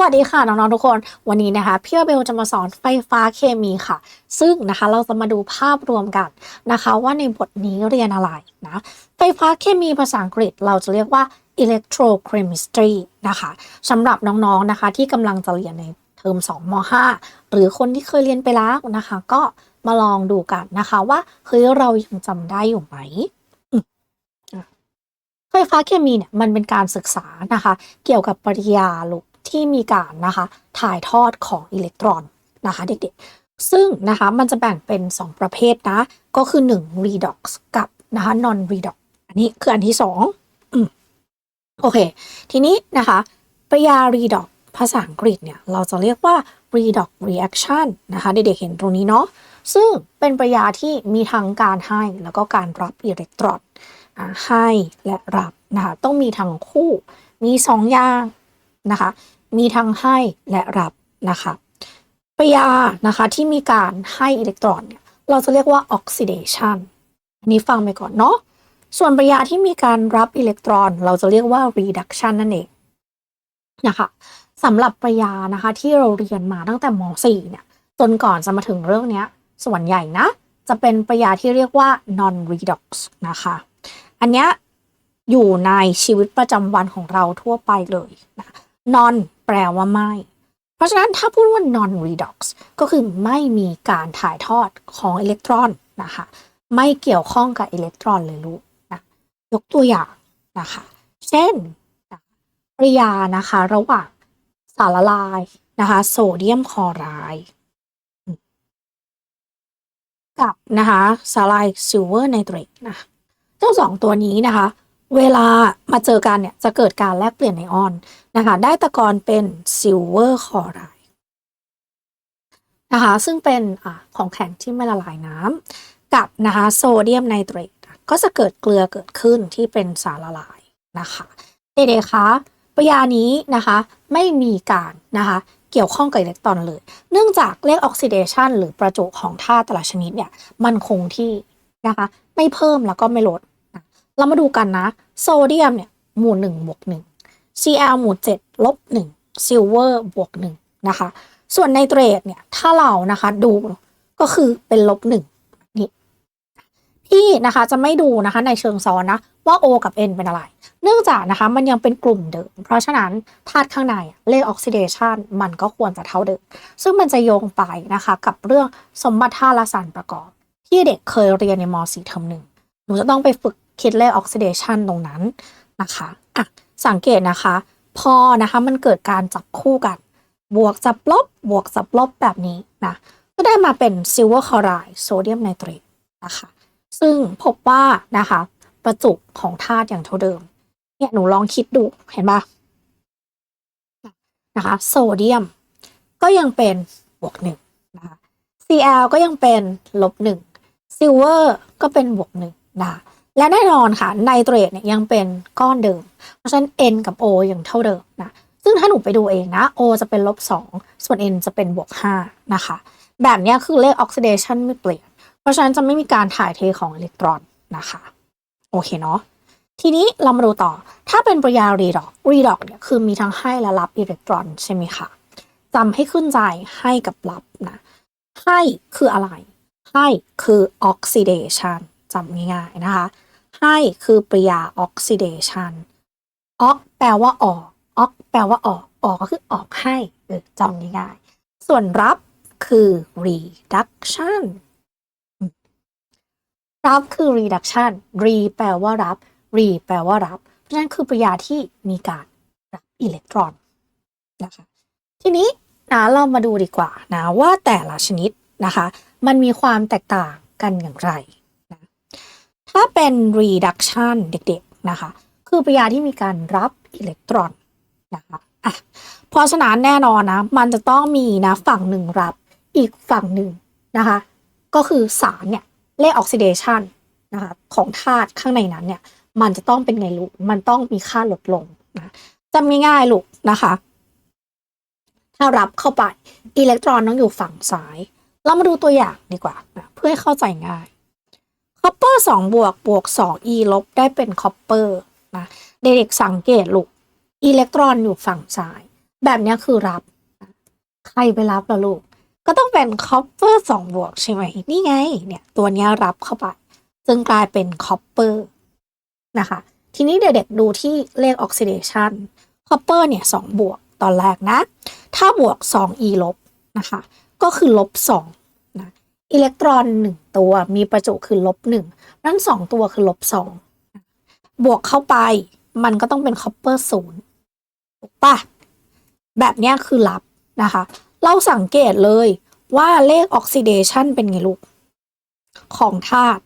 วัสดีค่ะ น้องๆทุกคน วันนี้นะคะพี่เบลจะมาสอนไฟฟ้าเคมีค่ะ ซึ่งนะคะเราจะมาดูภาพรวมกันนะคะ ว่าในบทนี้เรียนอะไรนะไฟฟ้าเคมีภาษาอังกฤษเราจะเรียกว่า electrochemistry นะคะสำหรับน้องๆนะคะที่กำลังจะเรียนในเทอม2ม5หรือคนที่เคยเรียนไปแล้วนะคะ ก็มาลองดูกันนะคะว่าเฮ้ยเรายังจำได้อยู่ไหมไฟฟ้าเคมีเนี่ยมันเป็นการศึกษานะคะ เกี่ยวกับปริยาลูก ที่มีการนะคะถ่ายทอดของอิเล็กตรอนนะคะเด็กๆ ซึ่งนะคะมันจะแบ่งเป็น 2 ประเภทนะ ก็คือ 1 redox กับนะคะ non redox อันนี้คืออันที่2อืมโอเค ทีนี้นะคะปริยา redox ภาษาอังกฤษเนี่ยเราจะเรียกว่า redox reaction นะคะเด็กๆเห็นตรงนี้เนาะซึ่งเป็นปริยาที่มีทั้งการให้แล้วก็การรับอิเล็กตรอนให้และรับนะคะต้องมีทั้งคู่มี 2 อย่าง นะคะ มีทั้งให้และรับนะคะปริยานะคะที่มีการให้อิเล็กตรอนเนี่ยเราจะเรียกว่า oxidation อันนี้ฟังไปก่อนเนาะส่วนปริยาที่มีการรับอิเล็กตรอน เราจะเรียกว่า reduction นั่นเองนะคะสำหรับปริยานะคะที่เราเรียนมาตั้งแต่ม .4 เนี่ยจนก่อนจะมาถึงเรื่องนี้ส่วนใหญ่นะ จะเป็นปริยาที่เรียกว่า non redox นะคะ อันเนี้ยอยู่ในชีวิตประจำวันของเราทั่วไปเลยนะ non แปลว่าไม่ เพราะฉะนั้นถ้าพูดว่า non redox ก็คือไม่มีการถ่ายทอดของอิเล็กตรอนนะคะ ไม่เกี่ยวข้องกับอิเล็กตรอนเลยลูกนะยกตัวอย่างนะคะ เช่นปริยานะคะระหว่างสารละลายนะคะโซเดียมคลอไรด์กับนะคะสารละลายซิลเวอร์ไนเตรตนะเจ้าสองตัวนี้นะคะ เวลามาเจอกันเนี่ยจะเกิดการแลกเปลี่ยนไอออนนะคะ ได้ตะกอนเป็นซิลเวอร์คอไรด์นะคะ ซึ่งเป็นอของแข็งที่ไม่ละลายน้ำกับนะคะโซเดียมไนเตรตก็จะเกิดเกลือเกิดขึ้นที่เป็นสารละลายนะคะเด็กๆคะปริยานี้นะคะไม่มีการนะคะเกี่ยวข้องกับอิเล็กตรอนเลย เนื่องจากเลขออกซิเดชันหรือประจุของธาตุแต่ละชนิดเนี่ยมันคงที่นะคะ ไม่เพิ่มแล้วก็ไม่ลด เรามาดูกันนะ โซเดียมเนี่ยหมู่หนึ่งบวกหนึ่ง Cl หมู่เจ็ดลบหนึ่งซิลเวอร์บวกหนึ่งนะคะ ส่วนไนเตรตเนี่ยถ้าเรานะคะดูก็คือเป็นลบหนึ่งนี่ที่นะคะจะไม่ดูนะคะในเชิงซ้อนนะว่า O กับ N เป็นอะไร เนื่องจากนะคะมันยังเป็นกลุ่มเดิม เพราะฉะนั้นธาตุข้างในเลขออกซิเดชันมันก็ควรจะเท่าเดิม ซึ่งมันจะโยงไปนะคะกับเรื่องสมบัติธาตุและสารประกอบ ที่เด็กเคยเรียนในม .4 เทอมหนึ่งหนูจะต้องไปฝึก คิดเลขออกซิเดชันตรงนั้นนะคะอะสังเกตนะคะ พอนะคะมันเกิดการจับคู่กัน บวกจับลบบวกจับลบแบบนี้นะก็ได้มาเป็นซิลเวอร์คลอไรด์โซเดียมไนเตรตนะคะซึ่งพบว่านะคะประจุของธาตุอย่างเท่าเดิม เนี่ยหนูลองคิดดูเห็นปะนะคะโซเดียมก็ยังเป็นบวกหนึ่งนะคะ Cl ก็ยังเป็นลบหนึ่งซิลเวอร์ก็เป็นบวกหนึ่งนะคะ และแน่นอนค่ะไนเตรตเนี่ยยังเป็นก้อนเดิม เพราะฉะนั้น N กับ O ยังเท่าเดิมนะซึ่งถ้าหนูไปดูเองนะ O จะเป็นลบ2ส่วน N จะเป็นบวก5นะคะ แบบนี้คือเลขออกซิเดชันไม่เปลี่ยน เพราะฉะนั้นจะไม่มีการถ่ายเทของอิเล็กตรอนนะคะ โอเคเนาะทีนี้เรามาดูต่อ ถ้าเป็นปริยารีดอกรีดอกเนี่ยคือมีทั้งให้และรับอิเล็กตรอนใช่ไหมคะจำให้ขึ้นใจให้กับรับนะ ให้คืออะไร ให้คือออกซิเดชันจำง่ายๆนะคะ ให้คือปริยาออกซิเดชันออกแปลว่าออกออกแปลว่าออกออกก็คือออกให้เออจำง่ายๆส่วนรับคือ reduction รับคือ reduction re แปลว่ารับ re แปลว่ารับ เพราะฉะนั้นคือปริยาที่มีการรับอิเล็กตรอนนะคะทีนี้นะเรามาดูดีกว่านะว่าแต่ละชนิดนะคะ มันมีความแตกต่างกันอย่างไร ถ้าเป็น reduction เด็กๆนะคะ คือปริยาที่มีการรับอิเล็กตรอนนะคะอะเพราะฉะนั้นแน่นอนนะ มันจะต้องมีนะฝั่งหนึ่งรับอีกฝั่งหนึ่งนะคะ ก็คือสารเนี่ยเลขออกซิเดชันนะคะของธาตุข้างในนั้นเนี่ย มันจะต้องเป็นไงลูก มันต้องมีค่าลดลงนะจำง่ายๆลูกนะคะ ถ้ารับเข้าไปอิเล็กตรอนต้องอยู่ฝั่งซ้าย เรามาดูตัวอย่างดีกว่านะเพื่อให้เข้าใจง่าย คอปเปอร์สองบวกบวกสองอีลบได้เป็นคอปเปอร์นะเด็กๆสังเกตลูกอิเล็กตรอนอยู่ฝั่งซ้าย แบบนี้คือรับ ใครไปรับล่ะลูก ก็ต้องเป็นคอปเปอร์สองบวกใช่ไหมนี่ไงเนี่ยตัวนี้รับเข้าไปจึงกลายเป็นคอปเปอร์นะคะทีนี้เด็กๆดูที่เลขออกซิเดชันคอปเปอร์เนี่ยสองบวกตอนแรกนะ ถ้าบวก 2e ลบนะคะ ก็คือลบ 2 อิเล็กตรอนหนึ่งตัวมีประจุคือลบหนึ่งนั่นสองตัวคือลบสองบวกเข้าไปมันก็ต้องเป็นคอปเปอร์ศูนย์ถูกปะแบบนี้คือรับนะคะ เราสังเกตเลยว่าเลขออกซิเดชันเป็นไงลูก ของธาตุ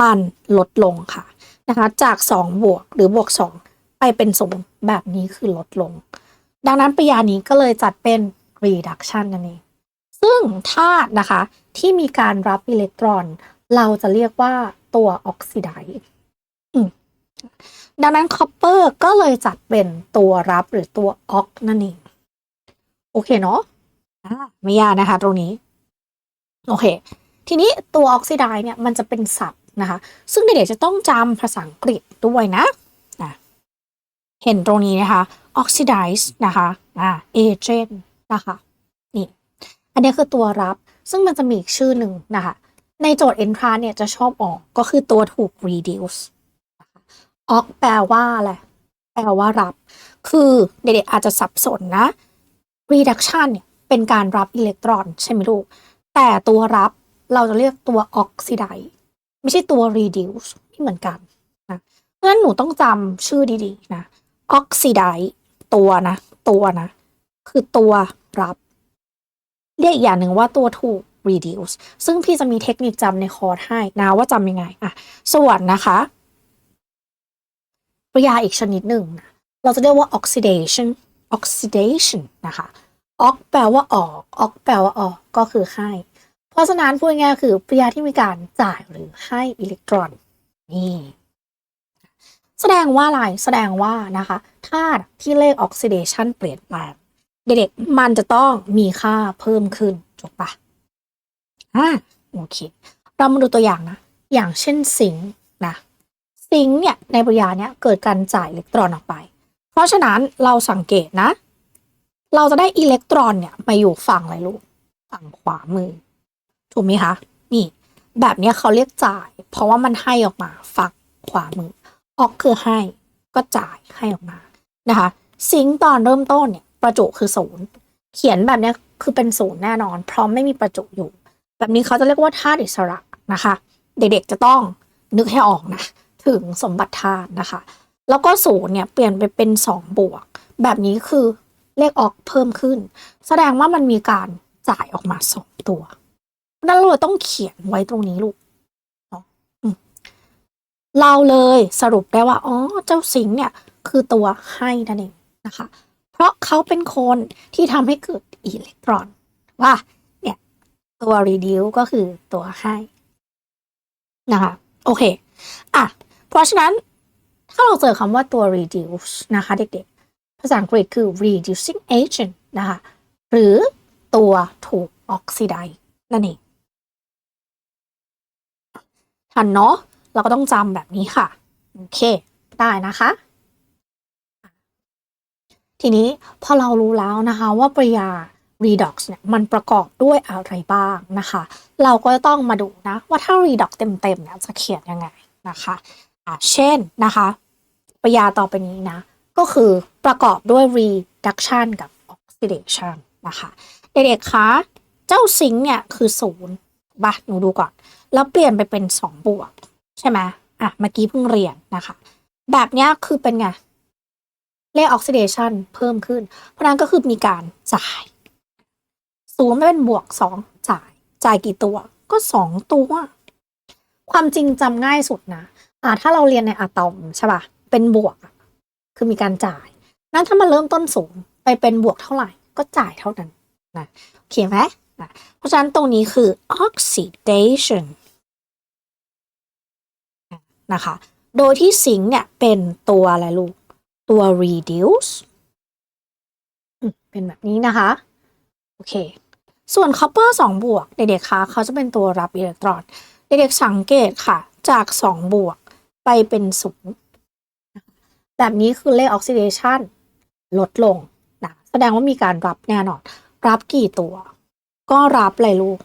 มันลดลงค่ะนะคะ จาก 2 บวกหรือบวก 2 ไปเป็นศูนย์แบบนี้คือลดลง ดังนั้นปริยานี้ก็เลยจัดเป็น reduction นั่นเอง ซึ่งธาตุนะคะที่มีการรับอิเล็กตรอน เราจะเรียกว่าตัวออกซิไดซ์ดังนั้นคอปเปอร์ก็เลยจัดเป็นตัวรับหรือตัวออกนั่นเอง โอเคเนาะไม่ยากนะคะตรงนี้ โอเค ทีนี้ตัวออกซิไดซ์เนี่ยมันจะเป็นศัพท์นะคะ ซึ่งเด็กๆจะต้องจำภาษาอังกฤษด้วยนะนะ เห็นตรงนี้นะคะ oxidize นะคะ อ่า agent นะคะ อันนี้คือตัวรับ ซึ่งมันจะมีอีกชื่อหนึ่งนะคะ ในโจทย์ entrance เนี่ยจะชอบออกก็คือตัวถูก reduce นะคะ ox แปลว่าอะไร แปลว่ารับ คือเด็กๆอาจจะสับสนนะ reduction เนี่ยเป็นการรับอิเล็กตรอนใช่ไหมลูก แต่ตัวรับเราจะเรียกตัว oxidize ไม่ใช่ตัว reduce ไม่เหมือนกันนะเพราะฉะนั้นหนูต้องจำชื่อดีๆนะ oxidize ตัวนะ ตัวนะ คือตัวรับ เรียกอีกอย่างหนึ่งว่าตัวถูก reduce ซึ่งพี่จะมีเทคนิคจำในคอร์สให้นะว่าจำยังไงอะส่วนนะคะปริยาอีกชนิดหนึ่งนะเราจะเรียกว่า oxidation oxidation นะคะ ox แปลว่าออก ox แปลว่าออกก็คือให้ เพราะฉะนั้นพูดง่ายคือปริยาที่มีการจ่ายหรือให้อิเล็กตรอนนี่แสดงว่าอะไร แสดงว่านะคะธาตุที่เลขออกซิเดชันเปลี่ยนแปลง เด็กๆ มันจะต้องมีค่าเพิ่มขึ้นถูกปะอ่าโอเค เรามาดูตัวอย่างนะ อย่างเช่นซิงนะซิงเนี่ยในปริยาเนี่ยเกิดการจ่ายอิเล็กตรอนออกไป เพราะฉะนั้นเราสังเกตนะ เราจะได้อิเล็กตรอนเนี่ยมาอยู่ฝั่งอะไรลูก ฝั่งขวามือ ถูกไหมคะ นี่ แบบนี้เขาเรียกจ่าย เพราะว่ามันให้ออกมาฝั่งขวามือออกคือให้ก็จ่ายให้ออกมานะคะซิงตอนเริ่มต้นเนี่ย ประจุคือศูนย์เขียนแบบนี้คือเป็นศูนย์แน่นอนเพราะไม่มีประจุอยู่ แบบนี้เขาจะเรียกว่าธาตุอิสระนะคะ เด็กๆจะต้องนึกให้ออกนะ ถึงสมบัติธาตุนะคะ แล้วก็ศูนย์เนี่ยเปลี่ยนไปเป็นสองบวก แบบนี้คือเลขออกเพิ่มขึ้น แสดงว่ามันมีการจ่ายออกมาสองตัวนั้นเราต้องเขียนไว้ตรงนี้ลูกเราเลยสรุปได้ว่า อ๋อ เจ้าสิงเนี่ย คือตัวให้นั่นเองนะคะ ราะเขาเป็นคนที่ทำให้เกิดอิเล็กตรอน ว่า เนี่ย ตัว reduce ก็คือตัวให้นะคะโอเค อะ เพราะฉะนั้น ถ้าเราเจอคำว่าตัว reduce นะคะเด็กๆ ภาษาอังกฤษคือ reducing agent นะคะ หรือตัวถูก oxidize นั่นเองทันเนาะเราก็ต้องจำแบบนี้ค่ะ โอเค ได้นะคะ ทีนี้พอเรารู้แล้วนะคะว่าปริยา redox เนี่ยมันประกอบด้วยอะไรบ้างนะคะ เราก็จะต้องมาดูนะว่าถ้า redox เต็มๆเนี่ยจะเขียนยังไงนะคะอะเช่นนะคะปริยาต่อไปนี้นะก็คือประกอบด้วย reduction กับ oxidation นะคะเด็กๆคะเจ้าซิงเนี่ยคือศูนย์บ้าหนูดูก่อน แล้วเปลี่ยนไปเป็นสองบวก ใช่ไหมอะเมื่อกี้เพิ่งเรียนนะคะ แบบเนี้ยคือเป็นไง เลขออกซิเดชันเพิ่มขึ้น เพราะนั้นก็คือมีการจ่ายศูนย์ไม่เป็นบวกสองจ่าย จ่ายกี่ตัวก็สองตัว ความจริงจำง่ายสุดนะอ่าถ้าเราเรียนในอะตอมใช่ป่ะเป็นบวก คือมีการจ่ายนั้นถ้ามันเริ่มต้นศูนย์ไปเป็นบวกเท่าไหร่ ก็จ่ายเท่านั้นนะโอเคไหมนะเพราะฉะนั้นตรงนี้คือ oxidation นะคะ โดยที่สิงเนี่ยเป็นตัวอะไรลูก ตัว reduce เป็นแบบนี้นะคะ โอเค ส่วน copper 2 บวก เด็กๆคะเขาจะเป็นตัวรับอิเล็กตรอน เด็กๆสังเกตค่ะ จาก 2 บวกไปเป็นศูนย์แบบนี้คือเลขออกซิเดชันลดลงนะแสดงว่ามีการรับแน่นอน รับกี่ตัว ก็รับเลยลูก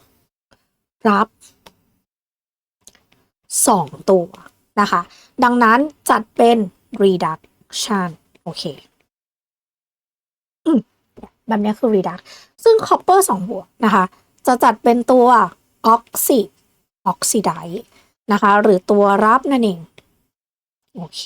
รับสองตัวนะคะ ดังนั้นจัดเป็น redux reduction โอเคแบบนี้คือ reduct ซึ่ง copper 2บวกนะคะ จะจัดเป็นตัว oxy oxidite นะคะ หรือตัวรับนั่นเอง โอเค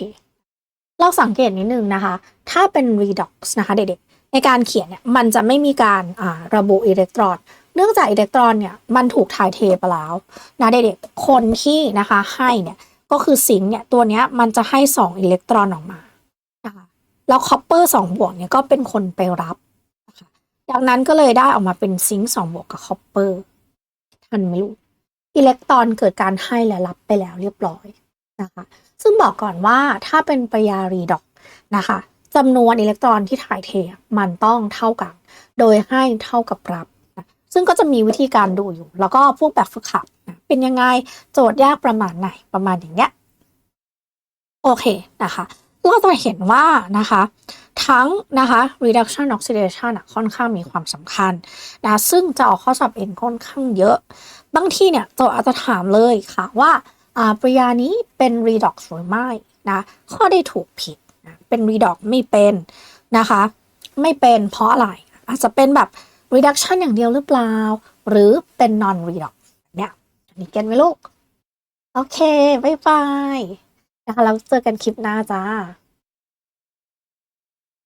เราสังเกตนิดนึงนะคะ ถ้าเป็น redox นะคะเด็กๆ ในการเขียนเนี่ย มันจะไม่มีการาระบุอิเล็กตรอน เนื่องจากอิเล็กตรอนเนี่ย มันถูกถ่ายเทไปแล้วนะเด็กๆ คนที่นะคะให้เนี่ย ก็คือซิงเนี่ย ตัวเนี้ยมันจะให้ 2 อิเล็กตรอนออกมา แล้วคอปเปอร์2บวกเนี่ยก็เป็นคนไปรับนะคะดังนั้นก็เลยได้ออกมาเป็นซิงค์2บวกกับคอปเปอร์ทันไหมลูกอิเล็กตรอนเกิดการให้และรับไปแล้วเรียบร้อยนะคะ ซึ่งบอกก่อนว่าถ้าเป็นปริยารีดอกนะคะจำนวนอิเล็กตรอนที่ถ่ายเทมันต้องเท่ากัน โดยให้เท่ากับรับนะซึ่งก็จะมีวิธีการดูอยู่ แล้วก็พวกแบบฝึกหัดนะเป็นยังไงโจทย์ยากประมาณไหนประมาณอย่างเงี้ยโอเคนะคะ เราจะเห็นว่านะคะทั้งนะคะ reduction oxidation อะค่อนข้างมีความสำคัญนะซึ่งจะออกข้อสอบเองค่อนข้างเยอะ บางที่เนี่ยโจอาจจะถามเลยค่ะว่าอ่าปริยานี้เป็น redox หรือไม่นะข้อได้ถูกผิดนะเป็น redox ไม่เป็นนะคะ ไม่เป็นเพราะอะไร อาจจะเป็นแบบ reduction อย่างเดียวหรือเปล่า หรือเป็น non redox เนี่ยนนี้เก็ตไหมลูก โอเค บ๊ายบาย นะคะแล้วเจอกันคลิปหน้าจ้า